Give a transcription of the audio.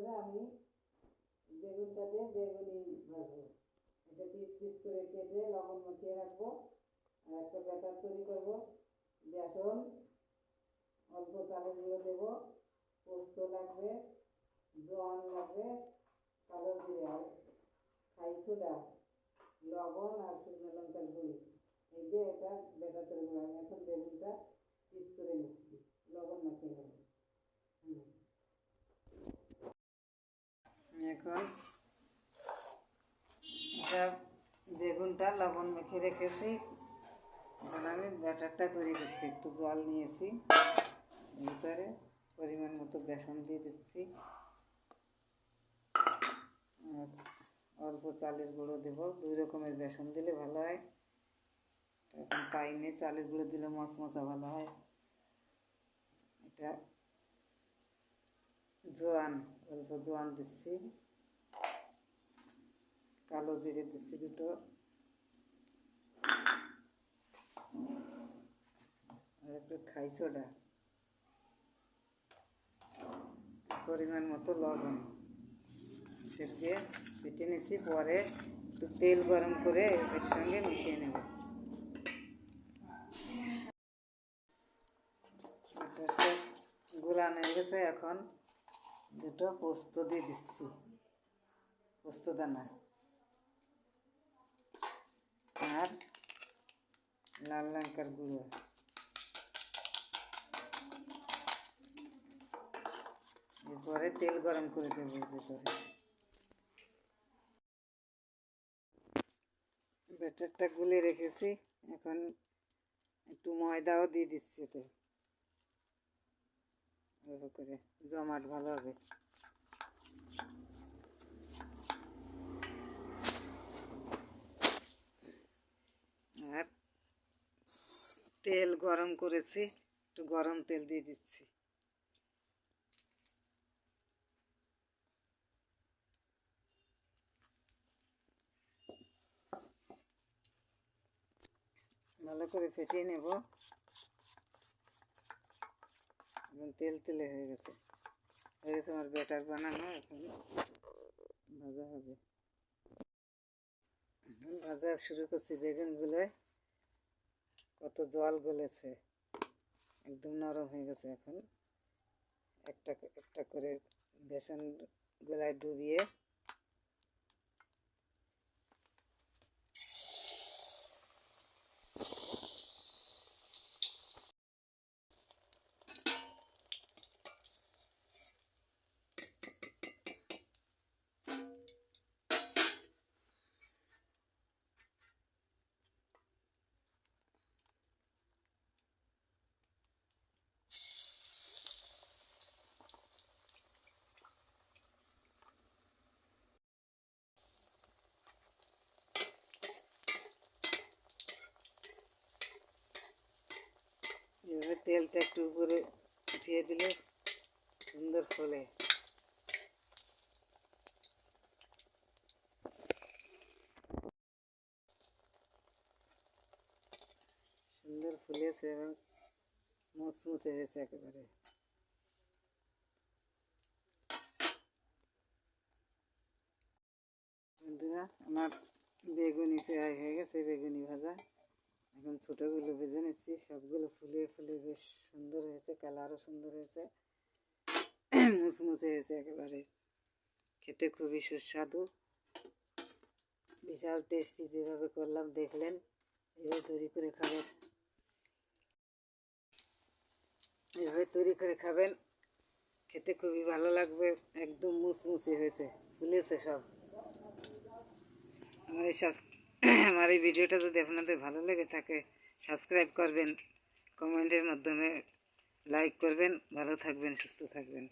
করে আমি বেগুনটা দিয়ে বেগুনি ভাজবো। এটা পিস পিস করে কেটে লবণ মাখিয়ে রাখব আর একটা ব্যাটার তৈরি করব। বেসন, অল্প চালের গুঁড়ো দেবো। পোস্ত লাগবে, জোয়ান লাগবে, কালো জিরে আর খাই সোডা, লবণ আর শুকনো লঙ্কার গুঁড়ি। এই দিয়ে এটা ব্যাটার তৈরি করব। আমি এখন বেগুনটা পিস করে নিচ্ছি। লবণ মাখিয়ে নেব হুম এখন এটা বেগুনটা লবণ মেখে রেখেছি। এখন আমি ব্যাটারটা তৈরি করছি, একটু জল নিয়েছি। ভিতরে পরিমাণ মতো বেসন দিয়ে দিচ্ছি। আর অল্প চালের গুঁড়ো দেবো, দুই রকমের বেসন দিলে ভালো হয়। এখন পাইনে চালের গুঁড়ো দিলে মশমশা ভালো হয়। এটা জোয়ান, অল্প জোয়ান দিচ্ছি। কালো জিরে দিচ্ছি দুটো আর একটু খাই সোডা পরিমাণ মতো লবণ। দিয়ে পিটে নিচ্ছি পরে একটু তেল গরম করে এর সঙ্গে মিশিয়ে নেব। গুলান গেছে, এখন দুটো পোস্ত দিয়ে দিচ্ছি। পোস্ত দানা। আর লাল লঙ্কার গুঁড়ো। এরপরে তেল গরম করে দেবো ভিতরে। ব্যাটারটা গুলে রেখেছি, এখন একটু ময়দাও দিয়ে দিচ্ছি অল্প করে, জমাট ভালো হবে। আর তেল গরম করেছি, একটু গরম তেল দিয়ে দিচ্ছি। ভালো করে ফেটিয়ে নেব। এবং তেল তেলে হয়ে গেছে। হয়ে গেছে আমার ব্যাটার বানানো, এখন ভাজা হবে। ভাজা শুরু করছি বেগুনগুলোয়। কত জল গলেছে, একদম নরম হয়ে গেছে এখন। একটা একটা করে বেসন গোলায় ডুবিয়ে এভাবে তেলটা একটু উপরে উঠিয়ে দিলে সুন্দর ফলে সুন্দর ফুলেছে এবং মুচমুচে হয়েছে একেবারে বন্ধুরা আমার বেগুনি প্রায় হয়ে গেছে বেগুনি ভাজা এখন ছোটোগুলো ভেজে নিচ্ছি, সবগুলো ফুলে ফুলে বেশ সুন্দর হয়েছে, কালারও সুন্দর হয়েছে, মুচমুচে হয়েছে একেবারে। খেতে খুবই সুস্বাদু। বিশাল টেস্টি যেভাবে করলাম, দেখলেন, এভাবে তৈরি করে খাবেন। এভাবে তৈরি করে খাবেন, খেতে খুবই ভালো লাগবে, একদম মুচমুচে হয়েছে, ফুলেছে সব। আমার এই আমার এই ভিডিওটা যদি আপনাদের ভালো লেগে থাকে সাবস্ক্রাইব করবেন কমেন্টের মাধ্যমে লাইক করবেন, ভালো থাকবেন, সুস্থ থাকবেন।